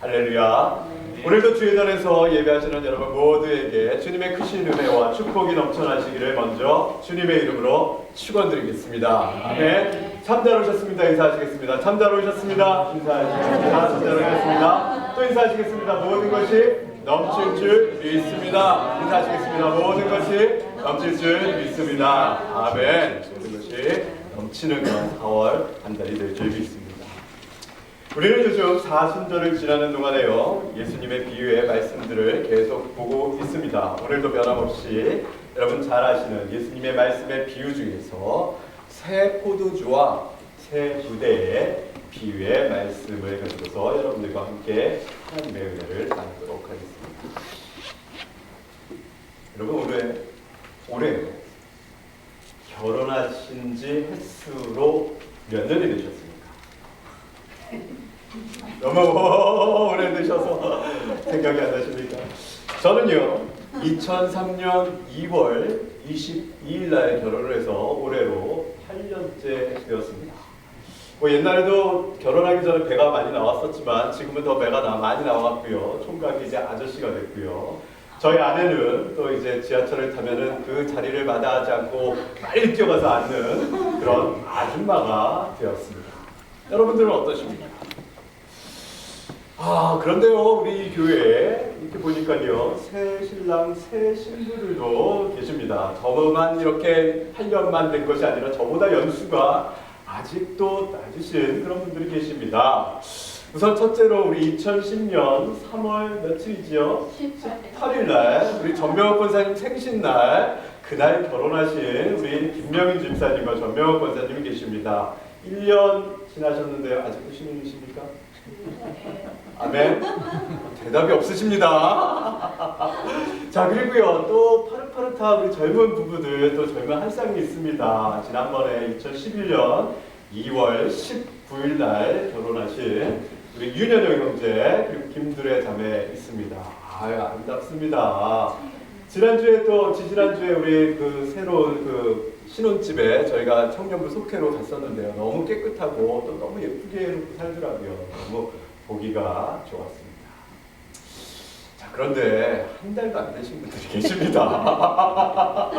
할렐루야. 오늘도 주의 전에서 예배하시는 여러분 모두에게 주님의 크신 은혜와 축복이 넘쳐나시기를 먼저 주님의 이름으로 축원드리겠습니다. 아멘. 참잘 오셨습니다. 인사하시겠습니다. 참잘 오셨습니다. 인사하시겠습니다. 참잘 오셨습니다. 또 인사하시겠습니다. 모든 것이 넘칠 줄 믿습니다. 인사하시겠습니다. 모든 것이 넘칠 줄 믿습니다. 아멘. 모든 것이 넘치는 그런 4월 한 달이 될 줄 믿습니다. 우리는 요즘 사순절을 지나는 동안에요 예수님의 비유의 말씀들을 계속 보고 있습니다. 오늘도 변함없이 여러분 잘 아시는 예수님의 말씀의 비유 중에서 새 포도주와 새 부대의 비유의 말씀을 가지고서 여러분들과 함께 하나님의 은혜를 나누도록 하겠습니다. 여러분 올해 올해 결혼하신 지 횟수로 몇 년이 되셨습니 오래되셔서 생각이 안 나십니까? 저는요 2003년 2월 22일 날 결혼을 해서 올해로 8년째 되었습니다. 뭐 옛날에도 결혼하기 전에 배가 많이 나왔었지만 지금은 더 배가 나, 많이 나왔고요. 총각이 이제 아저씨가 됐고요. 저희 아내는 또 이제 지하철을 타면은 그 자리를 마다하지 않고 빨리 뛰어가서 앉는 그런 아줌마가 되었습니다. 여러분들은 어떠십니까? 아 그런데요 우리 교회에 이렇게 보니까요 새 신랑 새 신부들도 계십니다. 저만 이렇게 8년만 된 것이 아니라 저보다 연수가 아직도 낮으신 그런 분들이 계십니다. 우선 첫째로 우리 2010년 3월 며칠이지요? 18일 날 우리 전명호 권사님 생신날 그날 결혼하신 우리 김명인 집사님과 전명호 권사님이 계십니다. 1년 지나셨는데요. 아직도 신혼이십니까? 아멘. 대답이 없으십니다. 자 그리고요 또 파릇파릇한 우리 젊은 부부들 또 젊은 한 쌍이 있습니다. 지난번에 2011년 2월 19일 날 결혼하신 우리 윤현영 형제 그리고 김두래 자매 있습니다. 아유 아름답습니다. 지난주에 또 지지난주에 우리 그 새로운 그 신혼집에 저희가 청년부 속회로 갔었는데요. 너무 깨끗하고 또 너무 예쁘게 살더라고요. 너무 보기가 좋았습니다. 자, 그런데 한 달도 안 되신 분들이 계십니다.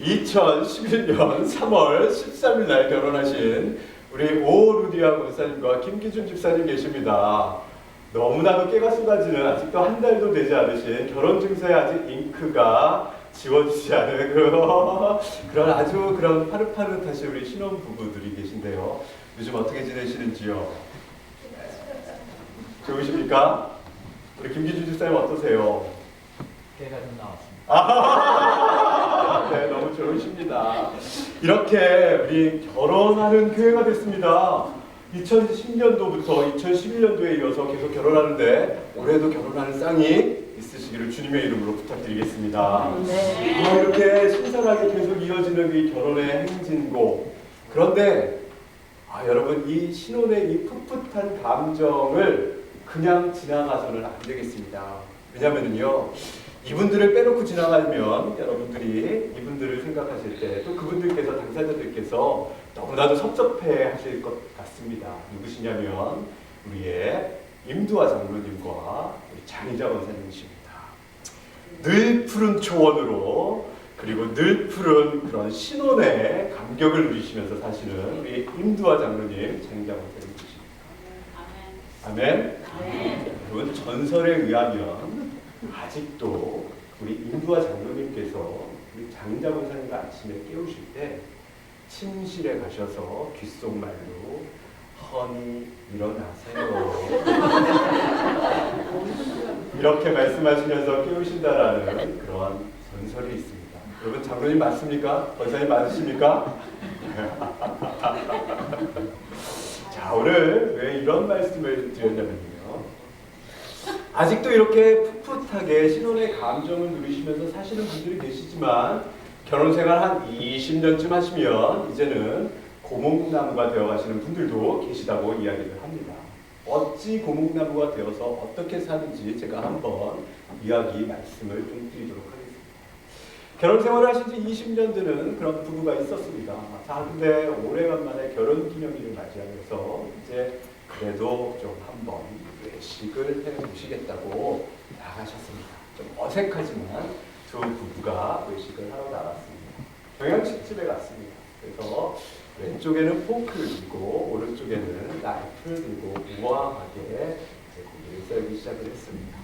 2011년 3월 13일 날 결혼하신 우리 오루디아 권사님과 김기준 집사님 계십니다. 너무나도 깨가 쏟아지는 아직도 한 달도 되지 않으신 결혼 증서에 아직 잉크가 지워지지 않은 그런, 그런 아주 그런 파릇파릇하신 우리 신혼 부부들이 계신데요. 요즘 어떻게 지내시는지요? 좋으십니까? 우리 김기준 집사님 어떠세요? 깨가 좀 나왔습니다. 아, 네, 너무 좋으십니다. 이렇게 우리 결혼하는 교회가 됐습니다. 2010년도부터 2011년도에 이어서 계속 결혼하는데 올해도 결혼하는 쌍이 있 으시기를 주님의 이름으로 부탁드리겠습니다. 네. 아, 이렇게 신선하게 계속 이어지는 이 결혼의 행진고 그런데 아, 여러분 이 신혼의 이 풋풋한 감정을 그냥 지나가서는 안 되겠습니다. 왜냐면은요 이분들을 빼놓고 지나가면 여러분들이 이분들을 생각하실 때 또 그분들께서 당사자들께서 너무나도 섭섭해 하실 것 같습니다. 누구시냐면 우리의 임두아 장로님과 우리 장희자 권사님이십니다. 늘 푸른 초원으로 그리고 늘 푸른 그런 신혼의 감격을 누리시면서 사시는 우리 임두아 장로님, 장희자 권사님이십니다. 아멘. 여러분 전설에 의하면 아직도 우리 임두아 장로님께서 우리 장자 권사님과 아침에 깨우실 때 침실에 가셔서 귓속말로 허니 일어나세요 이렇게 말씀하시면서 깨우신다라는 그런 전설이 있습니다. 여러분 장로님 맞습니까? 권사님 맞으십니까? 자 오늘 왜 이런 말씀을 드렸냐면요. 아직도 이렇게 풋풋하게 신혼의 감정을 누리시면서 사시는 분들이 계시지만 결혼 생활 한 20년쯤 하시면 이제는 고목나무가 되어 가시는 분들도 계시다고 이야기를 합니다. 어찌 고목나무가 되어서 어떻게 사는지 제가 한번 이야기 말씀을 좀 드리도록 하겠습니다. 결혼 생활을 하신 지 20년 되는 그런 부부가 있었습니다. 자, 근데 오래간만에 결혼 기념일을 맞이하면서 이제 그래도 좀 한번 외식을 해 보시겠다고 나가셨습니다. 좀 어색하지만 두 부부가 외식을 하러 나갔습니다. 경양식집에 갔습니다. 그래서 왼쪽에는 포크를 들고 오른쪽에는 나이프를 들고 우아하게 고기를 썰기 시작을 했습니다.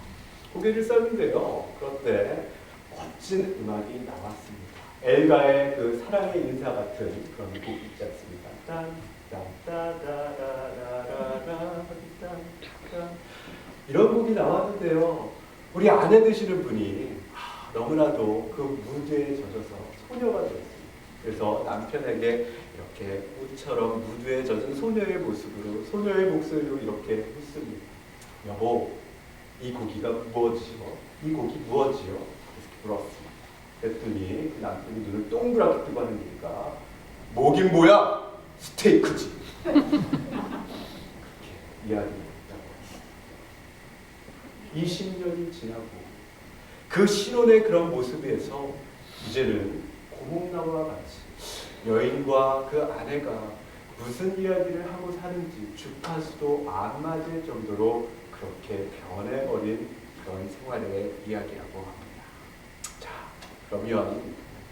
고기를 썰는데요. 그런데 멋진 음악이 나왔습니다. 엘가의 그 사랑의 인사 같은 그런 곡 있지 않습니까? 이런 곡이 나왔는데요. 우리 아내 되시는 분이 아, 너무나도 그 무드에 젖어서 소녀가 되었습니다. 그래서 남편에게 이렇게 옷처럼 무드에 젖은 소녀의 모습으로 소녀의 목소리로 이렇게 묻습니다. 여보, 이 고기가 무엇이요? 이 고기 무엇이요? 그래서 물었습니다. 그랬더니 그 남편이 눈을 동그랗게 뜨고 하는 얘기가 뭐긴 뭐야? 스테이크지. 그렇게 이야기를 했다고 했습니다. 20년이 지나고 그 신혼의 그런 모습에서 이제는 고목나무와 같이 여인과 그 아내가 무슨 이야기를 하고 사는지 주파수도 안 맞을 정도로 그렇게 변해버린 그런 생활의 이야기라고 합니다. 자, 그러면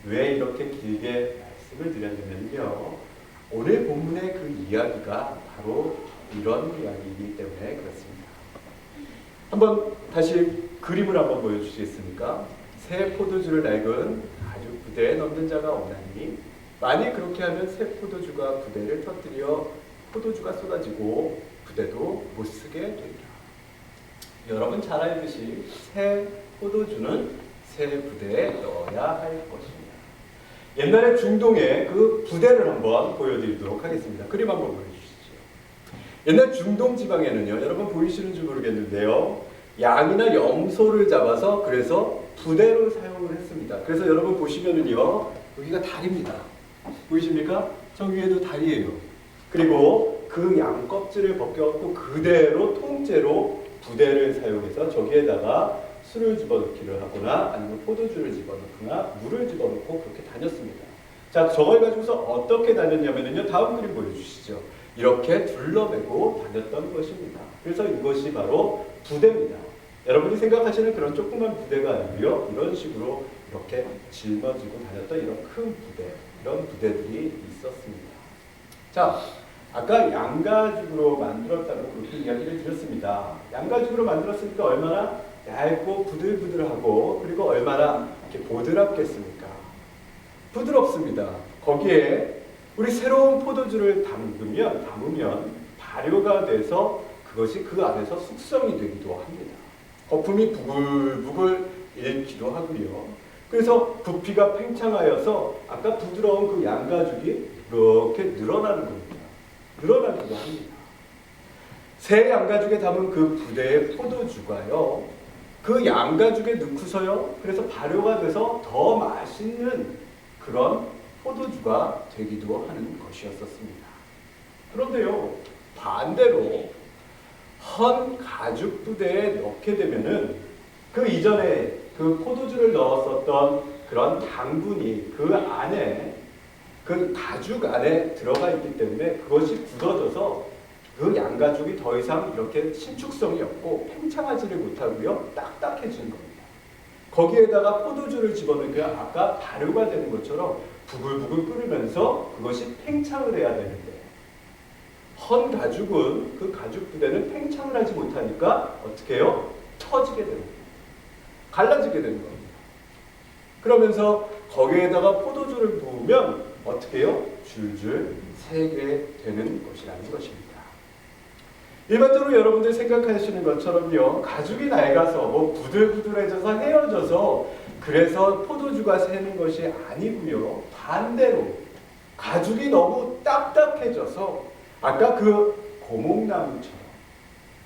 왜 이렇게 길게 말씀을 드렸냐면요. 오늘 본문의 그 이야기가 바로 이런 이야기이기 때문에 그렇습니다. 한번 다시 그림을 한번 보여주시겠습니까? 새 포도주를 낡은 가죽 부대에 넣는 자가 오나니 만일 그렇게 하면 새 포도주가 부대를 터뜨려 포도주가 쏟아지고 부대도 못 쓰게 되리라. 여러분 잘 알듯이 새 포도주는 새 부대에 넣어야 할 것입니다. 옛날에 중동의 그 부대를 한번 보여드리도록 하겠습니다. 그림 한번 보여주시죠. 옛날 중동 지방에는요, 여러분 보이시는지 모르겠는데요, 양이나 염소를 잡아서 그래서 부대로 사용을 했습니다. 그래서 여러분 보시면은요, 여기가 다리입니다. 보이십니까? 저 위에도 다리예요. 그리고 그 양 껍질을 벗겨갖고 그대로 통째로 부대를 사용해서 저기에다가 술을 집어넣기를 하거나 아니면 포도주를 집어넣거나 물을 집어넣고 그렇게 다녔습니다. 자, 저걸 가지고서 어떻게 다녔냐면요. 다음 그림 보여주시죠. 이렇게 둘러매고 다녔던 것입니다. 그래서 이것이 바로 부대입니다. 여러분이 생각하시는 그런 조그만 부대가 아니고요. 이런 식으로 이렇게 짊어지고 다녔던 이런 큰 부대, 이런 부대들이 있었습니다. 자, 아까 양가죽으로 만들었다고 그렇게 이야기를 드렸습니다. 양가죽으로 만들었으니까 얼마나 얇고 부들부들하고 그리고 얼마나 이렇게 보드랍겠습니까? 부드럽습니다. 거기에 우리 새로운 포도주를 담그면 담으면 발효가 돼서 그것이 그 안에서 숙성이 되기도 합니다. 거품이 부글부글 일기도 하고요. 그래서 부피가 팽창하여서 아까 부드러운 그 양가죽이 이렇게 늘어나는 겁니다. 늘어나기도 합니다. 새 양가죽에 담은 그 부대의 포도주가요. 그 양가죽에 넣고서요. 그래서 발효가 돼서 더 맛있는 그런 포도주가 되기도 하는 것이었었습니다. 그런데요. 반대로 헌 가죽 부대에 넣게 되면은 그 이전에 그 포도주를 넣었었던 그런 당분이 그 안에 그 가죽 안에 들어가 있기 때문에 그것이 굳어져서 그 양가죽이 더 이상 이렇게 신축성이 없고 팽창하지를 못하고요 딱딱해지는 겁니다. 거기에다가 포도주를 집어넣으면 아까 발효가 되는 것처럼 부글부글 끓으면서 그것이 팽창을 해야 되는데 헌 가죽은 그 가죽 부대는 팽창을 하지 못하니까 어떻게 해요? 터지게 되는. 갈라지게 되는 겁니다. 그러면서 거기에다가 포도주를 부으면 어떻게 해요? 줄줄 새게 되는 것이라는 것입니다. 일반적으로 여러분들 생각하시는 것처럼요, 가죽이 낡아서 뭐 부들부들해져서 헤어져서 그래서 포도주가 새는 것이 아니고요. 반대로 가죽이 너무 딱딱해져서 아까 그 고목나무처럼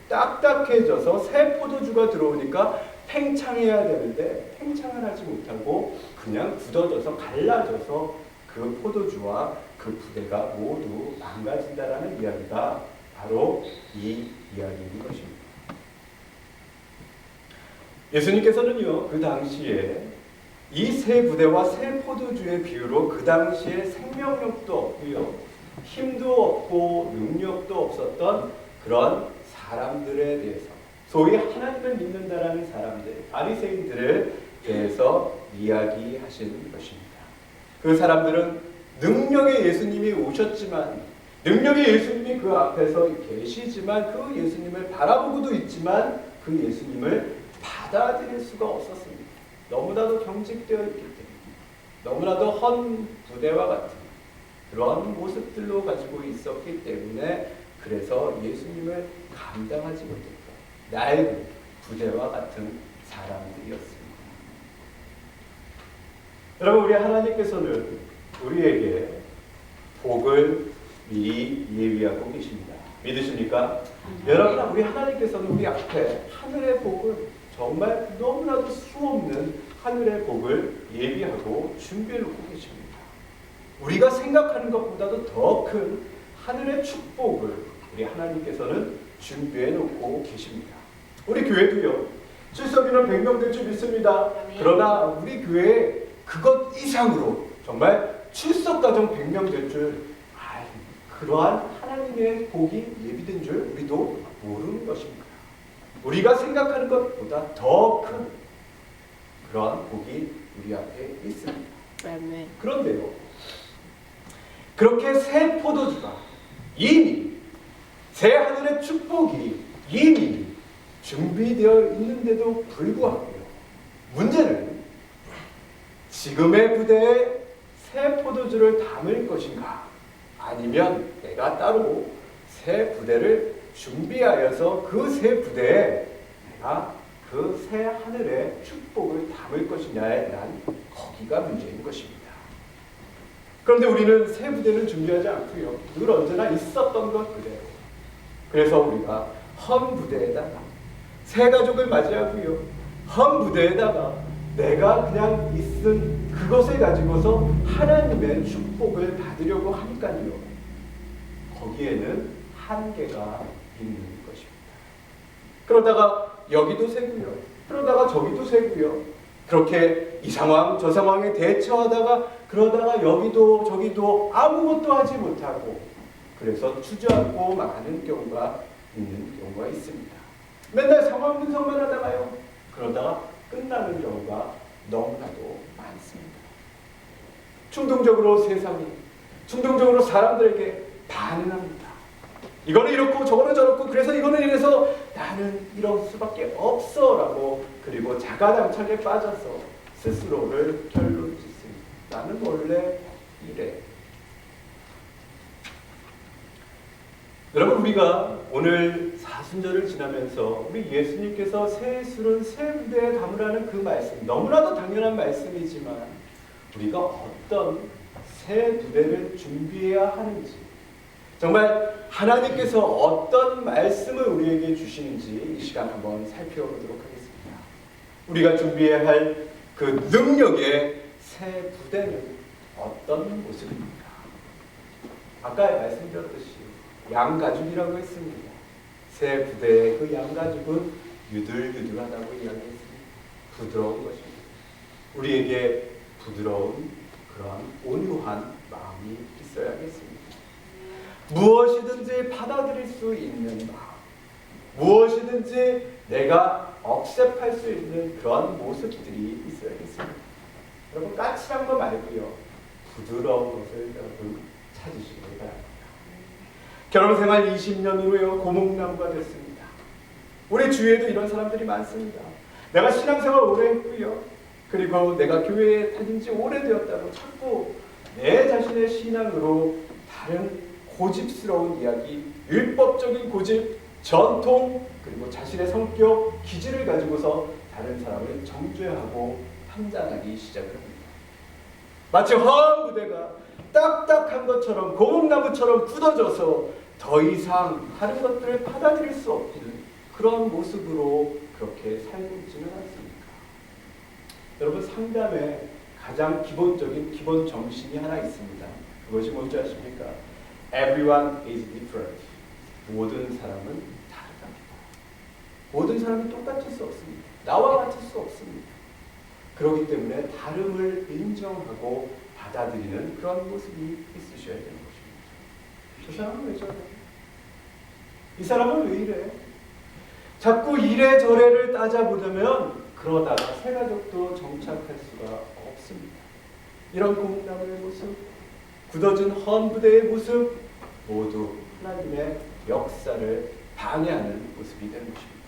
딱딱해져서 새 포도주가 들어오니까 팽창해야 되는데 팽창을 하지 못하고 그냥 굳어져서 갈라져서 그 포도주와 그 부대가 모두 망가진다라는 이야기가 바로 이 이야기인 것입니다. 예수님께서는요 그 당시에 이 새 부대와 새 포도주의 비유로 그 당시에 생명력도 없고요 힘도 없고 능력도 없었던 그런 사람들에 대해서 소위 하나님을 믿는다라는 사람들, 바리새인들을 대해서 이야기하시는 것입니다. 그 사람들은 능력의 예수님이 오셨지만 능력의 예수님이 그 앞에서 계시지만 그 예수님을 바라보고도 있지만 그 예수님을 받아들일 수가 없었습니다. 너무나도 경직되어 있기 때문에 너무나도 헌 부대와 같은 그런 모습들로 가지고 있었기 때문에 그래서 예수님을 감당하지 못했던 낡은 부대와 같은 사람들이었습니다. 여러분 우리 하나님께서는 우리에게 복을 미리 예비하고 계십니다. 믿으십니까? 여러분 우리 하나님께서는 우리 앞에 하늘의 복을 정말 너무나도 수없는 하늘의 복을 예비하고 준비해 놓고 계십니다. 우리가 생각하는 것보다도 더 큰 하늘의 축복을 우리 하나님께서는 준비해 놓고 계십니다. 우리 교회도요. 출석인은 100명 될 줄 믿습니다. 그러나 우리 교회에 그것 이상으로 정말 출석 가정 100명 될줄 아, 그러한 하나님의 복이 예비된 줄 우리도 모르는 것입니다. 우리가 생각하는 것보다 더 큰 그러한 복이 우리 앞에 있습니다. 그런데요. 그렇게 새 포도주가 이미 새 하늘의 축복이 이미 준비되어 있는데도 불구하고요. 문제는 지금의 부대에 새 포도주를 담을 것인가 아니면 내가 따로 새 부대를 준비하여서 그 새 부대에 내가 그 새 하늘의 축복을 담을 것이냐에 대한 거기가 문제인 것입니다. 그런데 우리는 새 부대는 준비하지 않고요. 늘 언제나 있었던 것 그대로. 그래서 우리가 헌 부대에다가 새 가족을 맞이하고요. 헌 부대에다가 내가 그냥 있은 그것을 가지고서 하나님의 축복을 받으려고 하니까요. 거기에는 한계가 있는 것입니다. 그러다가 여기도 세고요. 그러다가 저기도 세고요. 그렇게 이 상황 저 상황에 대처하다가 그러다가 여기도 저기도 아무것도 하지 못하고 그래서 주저앉고 많은 경우가 있는 경우가 있습니다. 맨날 상황 분석만 하다가요. 그러다가 끝나는 경우가 너무나도 많습니다. 충동적으로 세상이 충동적으로 사람들에게 반응합니다. 이거는 이렇고 저거는 저렇고 그래서 이거는 이래서 나는 이럴 수밖에 없어라고 그리고 자가당착에 빠져서 스스로를 결론 짓습니다. 나는 원래 이래. 여러분 우리가 오늘 사순절을 지나면서 우리 예수님께서 새 술은 새 부대에 담으라는 그 말씀 너무나도 당연한 말씀이지만 우리가 어떤 새 부대를 준비해야 하는지 정말 하나님께서 어떤 말씀을 우리에게 주시는지 이 시간 한번 살펴보도록 하겠습니다. 우리가 준비해야 할 그 능력의 새 부대는 어떤 모습입니까? 아까 말씀드렸듯이 양가죽이라고 했습니다. 새 부대의 그 양가죽은 유들유들하다고 이야기했습니다. 부드러운 것입니다. 우리에게 부드러운 그런 온유한 마음이 있어야겠습니다. 무엇이든지 받아들일 수 있는 마음, 무엇이든지 내가 억셉할 수 있는 그런 모습들이 있어야겠습니다. 여러분 까칠한 거 말고요, 부드러운 것을 여러분 찾으시기 바랍니다. 결혼 생활 20년 후에요 고목나무가 됐습니다. 우리 주위에도 이런 사람들이 많습니다. 내가 신앙생활 오래 했고요. 그리고 내가 교회에 다닌 지 오래되었다고 자꾸 내 자신의 신앙으로 다른 고집스러운 이야기, 율법적인 고집, 전통, 그리고 자신의 성격, 기질을 가지고서 다른 사람을 정죄하고 판단하기 시작을 합니다. 마치 허한 부대가 딱딱한 것처럼 고목나무처럼 굳어져서 더 이상 다른 것들을 받아들일 수 없는 그런 모습으로 그렇게 살고 있지는 않습니까? 여러분 상담에 가장 기본적인 기본 정신이 하나 있습니다. 그것이 뭔지 아십니까? Everyone is different. 모든 사람은 다르답니다. 모든 사람이 똑같을 수 없습니다. 나와 같을 수 없습니다. 그렇기 때문에 다름을 인정하고 받아들이는 그런 모습이 있으셔야 되는 것입니다. 저 사람은 왜 저래? 이 사람은 왜 이래? 자꾸 이래저래를 따져보자면 그러다가 새 가족도 정착할 수가 없습니다. 이런 공나무의 모습, 굳어진 헌부대의 모습 모두 하나님의 역사를 방해하는 모습이 되는 것입니다.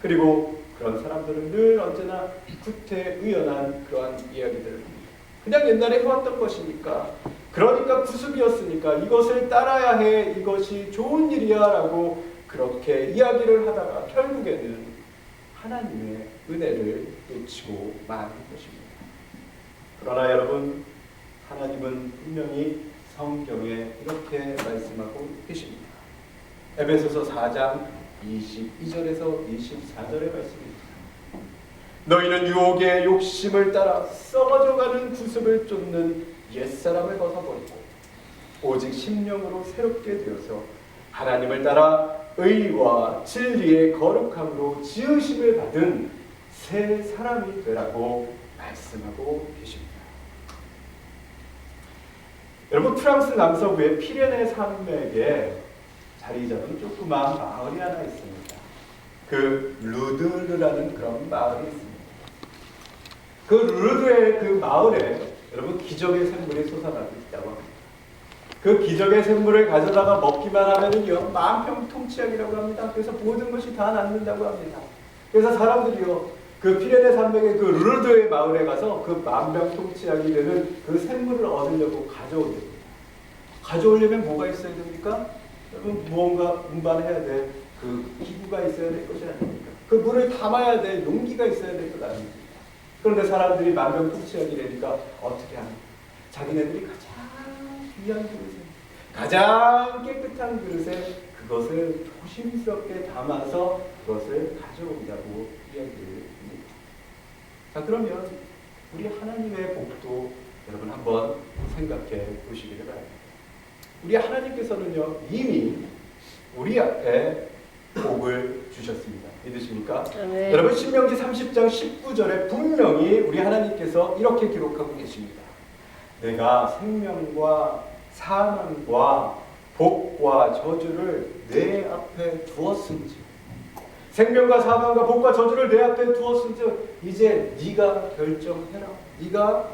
그리고 그런 사람들은 늘 언제나 구태의연한 그러한 이야기들을 합니다. 그냥 옛날에 해왔던 것이니까 그러니까 구습이었으니까 이것을 따라야 해 이것이 좋은 일이야 라고 그렇게 이야기를 하다가 결국에는 하나님의 은혜를 놓치고 마는 것입니다. 그러나 여러분 하나님은 분명히 성경에 이렇게 말씀하고 계십니다. 에베소서 4장 22절에서 24절의 말씀입니다. 너희는 유혹의 욕심을 따라 썩어져가는 구습을 쫓는 옛사람을 벗어버리고 오직 심령으로 새롭게 되어서 하나님을 따라 의와 진리의 거룩함으로 지으심을 받은 새 사람이 되라고 말씀하고 계십니다. 여러분 프랑스 남서부의 피레네 산맥에 자리 잡은 조그마한 마을이 하나 있습니다. 그 루드르라는 그런 마을이 있습니다. 그 루드의 그 마을에 여러분 기적의 샘물이 솟아나고 있다고 합니다. 그 기적의 샘물을 가져다가 먹기만 하면은요 만평통치약이라고 합니다. 그래서 모든 것이 다 낫는다고 합니다. 그래서 사람들이요 그 피레네 산맥의 그 루르드의 마을에 가서 그 만병통치약이 되는 그 샘물을 얻으려고 가져오됩니다. 가져오려면 뭐가 있어야 됩니까? 여러분 무언가 운반해야 될 그 기구가 있어야 될 것이 아닙니까? 그 물을 담아야 될 용기가 있어야 될 것 아닙니까? 그런데 사람들이 만병통치약이 되니까 어떻게 합니까? 자기네들이 가장 귀한 그릇에 가장 깨끗한 그릇에 그것을 조심스럽게 담아서 그것을 가져온다고 이야기를. 자 그러면 우리 하나님의 복도 여러분 한번 생각해 보시기를 바랍니다. 우리 하나님께서는요 이미 우리 앞에 복을 주셨습니다. 믿으십니까? 네. 여러분 신명기 30장 19절에 분명히 우리 하나님께서 이렇게 기록하고 계십니다. 내가 생명과 사망과 복과 저주를 내 앞에 두었은지 생명과 사망과 복과 저주를 내 앞에 두었은지 이제 네가 결정해라. 네가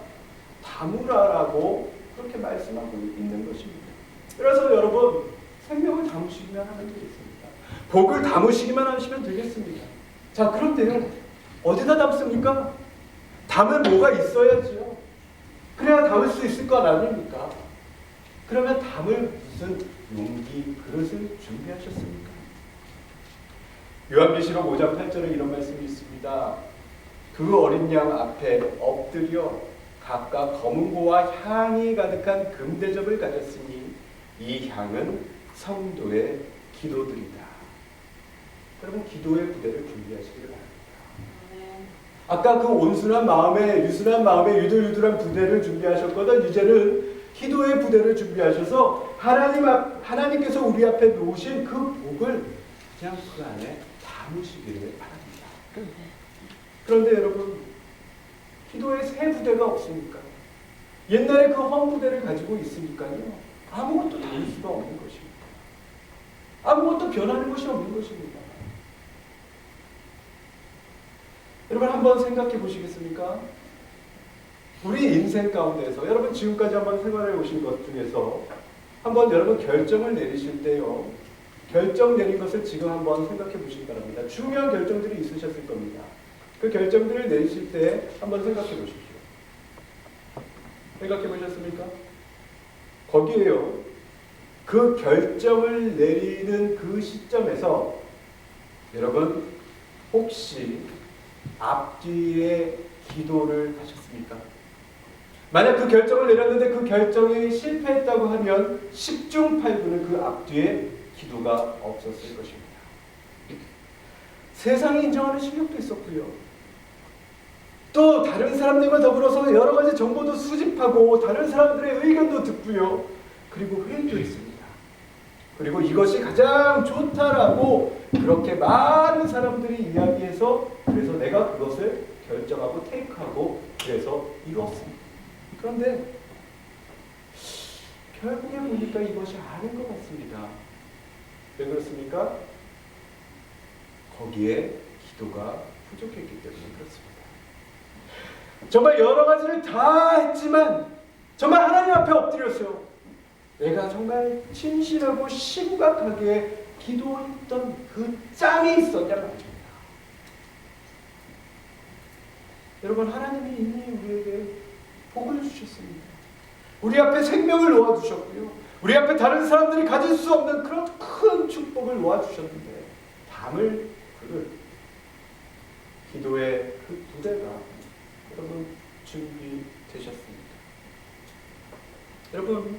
담으라라고 그렇게 말씀하고 있는 것입니다. 그래서 여러분 생명을 담으시기만 하면 되겠습니다. 복을 담으시기만 하시면 되겠습니다. 자 그런데요 어디다 담습니까? 담을 뭐가 있어야지요. 그래야 담을 수 있을 것 아닙니까? 그러면 담을 무슨 용기 그릇을 준비하셨습니까? 요한계시록 5장 8절에 이런 말씀이 있습니다. 그 어린 양 앞에 엎드려 각각 검은 고와 향이 가득한 금대접을 가졌으니 이 향은 성도의 기도들이다. 여러분 기도의 부대를 준비하시기를 바랍니다. 아까 그 온순한 마음에 유순한 마음에 유들유들한 부대를 준비하셨거든 이제는 기도의 부대를 준비하셔서 하나님 앞 하나님께서 우리 앞에 놓으신 그 복을 그냥 그 안에 담으시기를 바랍니다. 그런데 여러분 기도의 새 부대가 없으니까 옛날에 그 헌부대를 가지고 있으니까요 아무것도 다를 수가 없는 것입니다. 아무것도 변하는 것이 없는 것입니다. 여러분 한번 생각해 보시겠습니까? 우리 인생 가운데서 여러분 지금까지 한번 생활해 오신 것 중에서 한번 여러분 결정을 내리실 때요. 결정 내린 것을 지금 한번 생각해 보시기 바랍니다. 중요한 결정들이 있으셨을 겁니다. 그 결정들을 내리실 때 한번 생각해 보십시오. 생각해 보셨습니까? 거기에요. 그 결정을 내리는 그 시점에서 여러분 혹시 앞뒤에 기도를 하셨습니까? 만약 그 결정을 내렸는데 그 결정이 실패했다고 하면 10중 8구는 그 앞뒤에 기도가 없었을 것입니다. 세상이 인정하는 실력도 있었고요. 또 다른 사람들과 더불어서 여러 가지 정보도 수집하고 다른 사람들의 의견도 듣고요. 그리고 회의도 있습니다. 그리고 이것이 가장 좋다라고 그렇게 많은 사람들이 이야기해서 그래서 내가 그것을 결정하고 테이크하고 그래서 이루었습니다. 그런데 결국에 보니까 이것이 아닌 것 같습니다. 왜 그렇습니까? 거기에 기도가 부족했기 때문에 그렇습니다. 정말 여러 가지를 다 했지만 정말 하나님 앞에 엎드렸어요. 내가 정말 진실하고 심각하게 기도했던 그 짬이 있었냐 말입니다. 여러분 하나님이 이미 우리에게 복을 주셨습니다. 우리 앞에 생명을 놓아 주셨고요. 우리 앞에 다른 사람들이 가질 수 없는 그런 큰 축복을 놓아 주셨는데 담을 그를 기도의 그 부대가 여러분 준비되셨습니다. 여러분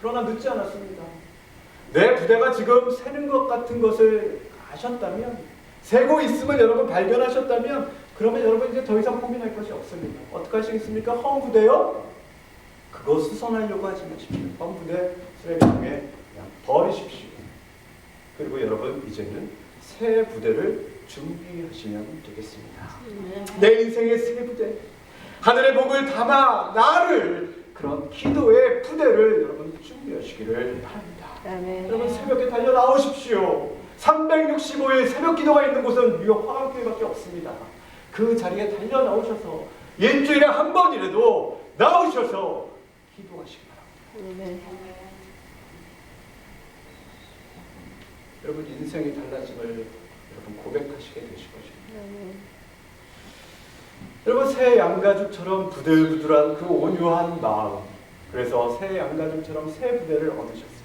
그러나 늦지 않았습니다. 내 부대가 지금 새는 것 같은 것을 아셨다면 새고 있음을 여러분 발견하셨다면 그러면 여러분 이제 더 이상 고민할 것이 없습니다. 어떻게 하시겠습니까? 헝부대요? 그거 수선하려고 하지 마십시오. 헝부대 쓰레기통에 버리십시오. 그리고 여러분 이제는 새 부대를 준비하시면 되겠습니다. 내 인생의 새 부대, 하늘의 복을 담아 나를 그런 기도의 부대를 여러분 준비하시기를 바랍니다. 아멘. 여러분 새벽에 달려 나오십시오. 365일 새벽 기도가 있는 곳은 뉴욕 화강교회밖에 없습니다. 그 자리에 달려 나오셔서 일주일에 한 번이라도 나오셔서 기도하시기 바랍니다. 아멘. 여러분 인생이 달라짐을 여러분 고백하시게 되실 것입니다. 아멘. 여러분 새 양가죽처럼 부들부들한 그 온유한 마음 그래서 새 양가죽처럼 새 부대를 얻으셨습니다.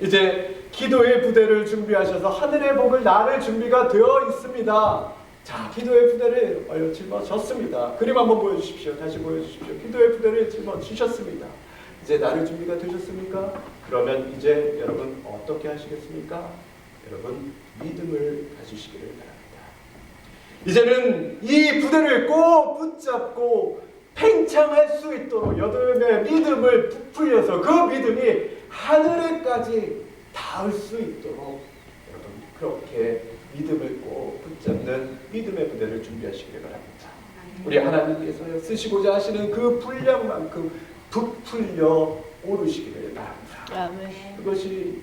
이제 기도의 부대를 준비하셔서 하늘의 복을 나를 준비가 되어 있습니다. 자, 기도의 부대를 짊어졌습니다. 그림 한번 보여주십시오. 다시 보여주십시오. 기도의 부대를 짊어지셨습니다. 이제 나를 준비가 되셨습니까? 그러면 이제 여러분 어떻게 하시겠습니까? 여러분 믿음을 가지시기를 바랍니다. 이제는 이 부대를 꼭 붙잡고 팽창할 수 있도록 여드름의 믿음을 부풀려서 그 믿음이 하늘에까지 닿을 수 있도록 여러분 그렇게 믿음을 꼭 붙잡는 믿음의 부대를 준비하시기를 바랍니다. 우리 하나님께서 쓰시고자 하시는 그 분량만큼 부풀려 오르시기를 바랍니다. 아멘. 그것이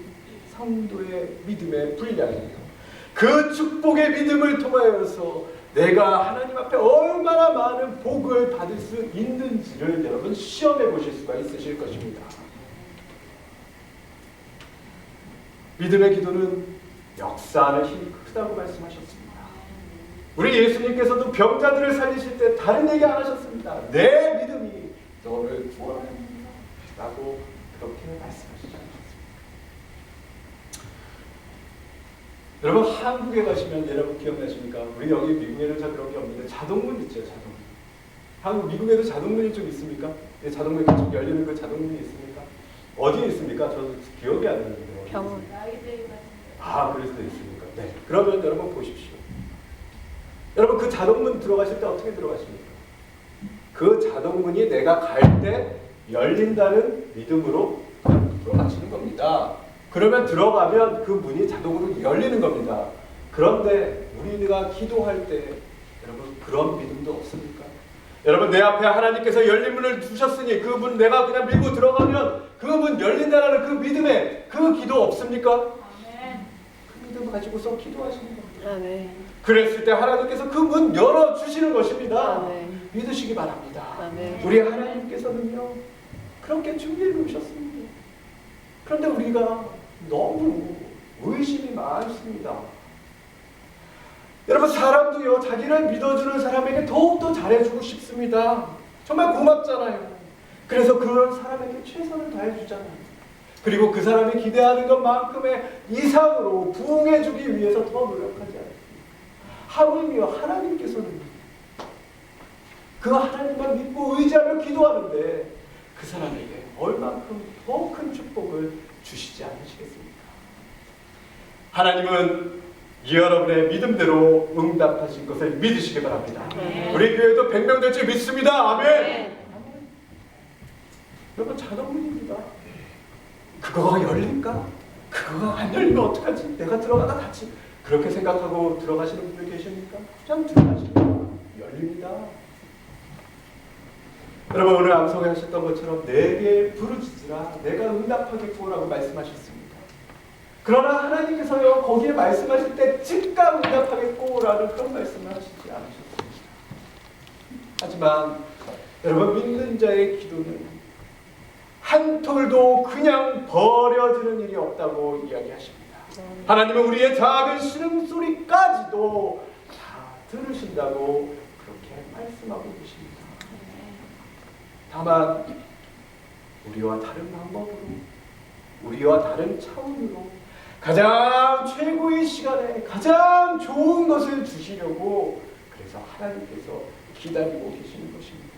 성도의 믿음의 분량이에요. 그 축복의 믿음을 통하여서 내가 하나님 앞에 얼마나 많은 복을 받을 수 있는지를 여러분 시험해 보실 수가 있으실 것입니다. 믿음의 기도는 역사하는 힘이 크다고 말씀하셨습니다. 우리 예수님께서도 병자들을 살리실 때 다른 얘기 안 하셨습니다. 내 믿음이 너를 구원합니다. 라고 그렇게 말씀하시지 않으셨습니다. 여러분 한국에 가시면 여러분 기억나십니까? 우리 여기 미국에는 잘 그런 게 없는데 자동문 있죠 자동문. 한국 미국에도 자동문이 좀 있습니까? 네, 자동문이 계속 열리는 그 자동문이 있습니까? 어디에 있습니까? 저도 기억이 안 나는데. 병원. 아 그럴 수도 있습니까? 네. 그러면 여러분 보십시오. 여러분 그 자동문 들어가실 때 어떻게 들어가십니까? 그 자동문이 내가 갈 때 열린다는 믿음으로 들어가시는 겁니다. 그러면 들어가면 그 문이 자동으로 열리는 겁니다. 그런데 우리가 기도할 때 여러분 그런 믿음도 없습니까? 여러분 내 앞에 하나님께서 열린 문을 두셨으니 그 문 내가 그냥 밀고 들어가면 그 문 열린다라는 그 믿음에 그 기도 없습니까? 그 믿음 가지고서 기도하시는 겁니다. 그랬을 때 하나님께서 그 문 열어 주시는 것입니다. 믿으시기 바랍니다. 아멘. 우리 하나님께서는요 그렇게 준비해 놓으셨습니다. 그런데 우리가 너무 의심이 많습니다. 여러분 사람도요 자기를 믿어주는 사람에게 더욱더 잘해주고 싶습니다. 정말 고맙잖아요. 그래서 그런 사람에게 최선을 다해주잖아요. 그리고 그 사람이 기대하는 것만큼의 이상으로 부응해주기 위해서 더 노력하지 않습니다. 하물며 하나님께서는 그 하나님만 믿고 의지하며 기도하는데 그 사람에게 얼만큼 더 큰 축복을 주시지 않으시겠습니까? 하나님은 여러분의 믿음대로 응답하신 것을 믿으시기 바랍니다. 네. 우리 교회도 100명 될 줄 믿습니다. 아멘. 네. 여러분 자동문입니다. 그거가 열릴까? 그거가 안 열리면 어떡하지? 내가 들어가다 같이 그렇게 생각하고 들어가시는 분들 계십니까? 그냥 들어가시면 열립니다. 여러분 오늘 암송에 하셨던 것처럼 내게 부르짖으라 내가 응답하겠구라고 말씀하셨습니다. 그러나 하나님께서요 거기에 말씀하실 때 즉각 응답하겠고라는 그런 말씀을 하시지 않으셨습니다. 하지만 여러분 믿는 자의 기도는 한 톨도 그냥 버려지는 일이 없다고 이야기하십니다. 하나님은 우리의 작은 신음 소리까지도 다 들으신다고 그렇게 말씀하고 계십니다. 다만 우리와 다른 방법으로 우리와 다른 차원으로 가장 최고의 시간에 가장 좋은 것을 주시려고 그래서 하나님께서 기다리고 계시는 것입니다.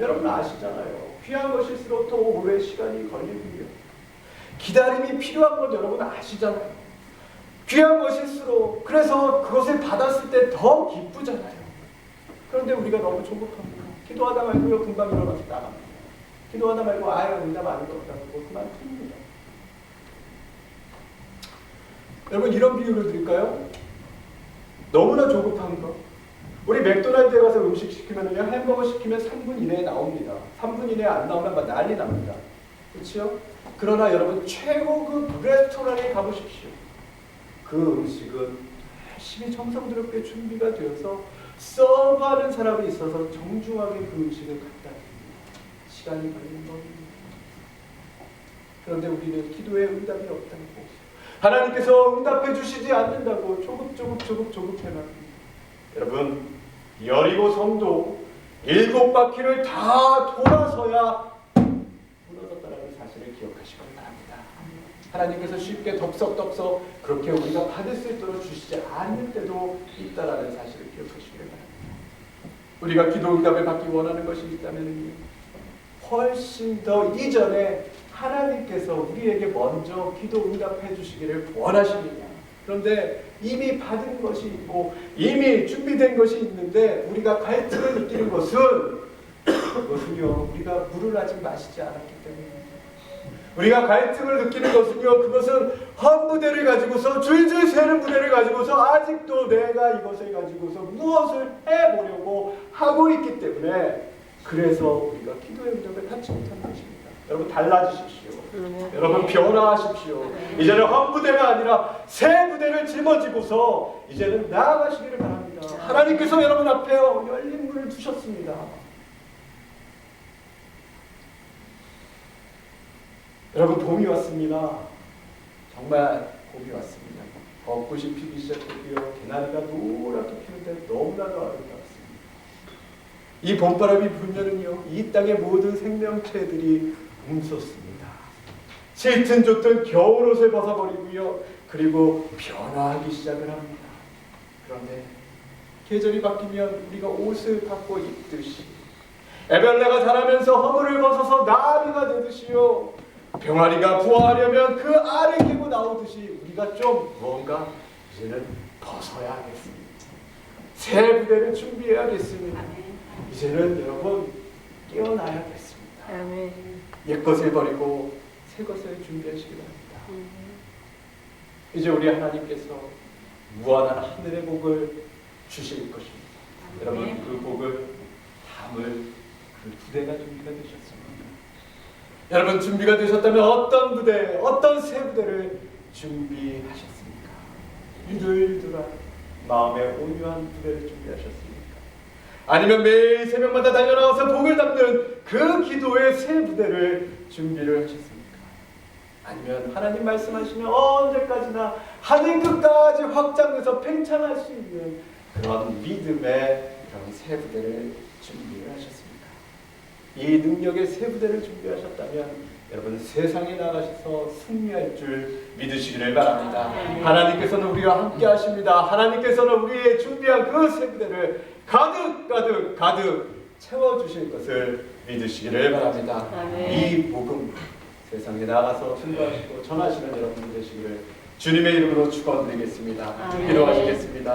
여러분 아시잖아요. 귀한 것일수록 더 오래 시간이 걸리고요. 기다림이 필요한 건 여러분 아시잖아요. 귀한 것일수록 그래서 그것을 받았을 때 더 기쁘잖아요. 그런데 우리가 너무 조급합니다. 기도하다 말고요 금방 일어나서 나갑니다. 기도하다 말고 아예 응답 안 했다고 그만둡니다. 여러분 이런 비유를 드릴까요? 너무나 조급한 거. 우리 맥도날드에 가서 음식 시키면요 햄버거 시키면 3분 이내에 나옵니다. 3분 이내에 안 나오면 막 난리 납니다. 그렇죠? 그러나 여러분 최고급 레스토랑에 가보십시오. 그 음식은 열심히 정성스럽게 준비가 되어서 서브하는 사람이 있어서 정중하게 그 음식을 갖다 드립니다. 시간이 걸리는 겁니다. 그런데 우리는 기도에 응답이 없다고 하나님께서 응답해 주시지 않는다고 조급 조급 조급 조급해만 여러분 여리고 성도 일곱 바퀴를 다 돌아서야 무너졌다는 사실을 바랍니다. 하나님께서 쉽게 덥석덥석 그렇게 우리가 받을 수 있도록 주시지 않는 때도 있다라는 사실을 기억하시기 바랍니다. 우리가 기도 응답을 받기 원하는 것이 있다면 훨씬 더 이전에 하나님께서 우리에게 먼저 기도 응답해 주시기를 원하십니다. 그런데 이미 받은 것이 있고 이미 준비된 것이 있는데 우리가 갈증을 느끼는 것은 그것은요 우리가 물을 아직 마시지 않았기 때문입니다. 우리가 갈증을 느끼는 것은요 그것은 한 부대를 가지고서 줄줄 새는 부대를 가지고서 아직도 내가 이것을 가지고서 무엇을 해보려고 하고 있기 때문에 그래서 우리가 기도의 응답을 받지 못하는 것입니다. 여러분 달라지십시오. 여러분 변화하십시오. 이제는 한 부대가 아니라 새 부대를 짊어지고서 이제는 나아가시기를 바랍니다. 하나님께서 여러분 앞에 열린 문을 두셨습니다. 여러분 봄이 왔습니다. 정말 봄이 왔습니다. 벚꽃이 피기 시작했고요. 개나리가 노랗게 피는데 너무나도 아름답습니다. 이 봄바람이 불면은요, 이 땅의 모든 생명체들이 뭉쳤습니다. 싫든 좋든 겨울옷을 벗어버리고요. 그리고 변화하기 시작을 합니다. 그런데 계절이 바뀌면 우리가 옷을 바꿔 입듯이 에벨레가 자라면서 허물을 벗어서 나비가 되듯이요. 병아리가 부화하려면 그 알을 끼고 나오듯이 우리가 좀 뭔가 이제는 벗어야 하겠습니다. 새 부대를 준비해야겠습니다. 이제는 여러분 깨어나야겠습니다. 아멘. 옛 것을 버리고 새 것을 준비하시기 바랍니다. 이제 우리 하나님께서 무한한 하늘의 복을 주실 것입니다. 여러분 그 복을 담을 그 부대가 준비가 되셨습니다. 여러분 준비가 되셨다면 어떤 부대, 어떤 새 부대를 준비하셨습니까? 유들유들한 마음의 온유한 부대를 준비하셨습니까? 아니면 매일 새벽마다 달려나와서 복을 담는 그 기도의 새 부대를 준비를 하셨습니까? 아니면 하나님 말씀하시면 언제까지나 하늘 끝까지 확장돼서 팽창할 수 있는 그런 믿음의 그런 새 부대를 준비를 하셨습니까? 이 능력의 새 부대를 준비하셨다면 여러분 세상에 나가셔서 승리할 줄 믿으시기를 바랍니다. 하나님께서는 우리와 함께 하십니다. 하나님께서는 우리의 준비한 그새 부대를 가득 가득 가득 채워 주실 것을 믿으시기를 바랍니다. 이 복음 세상에 나가서 증거하시고 전하시는 여러분 되시기를 주님의 이름으로 축원드리겠습니다. 기도하시겠습니다.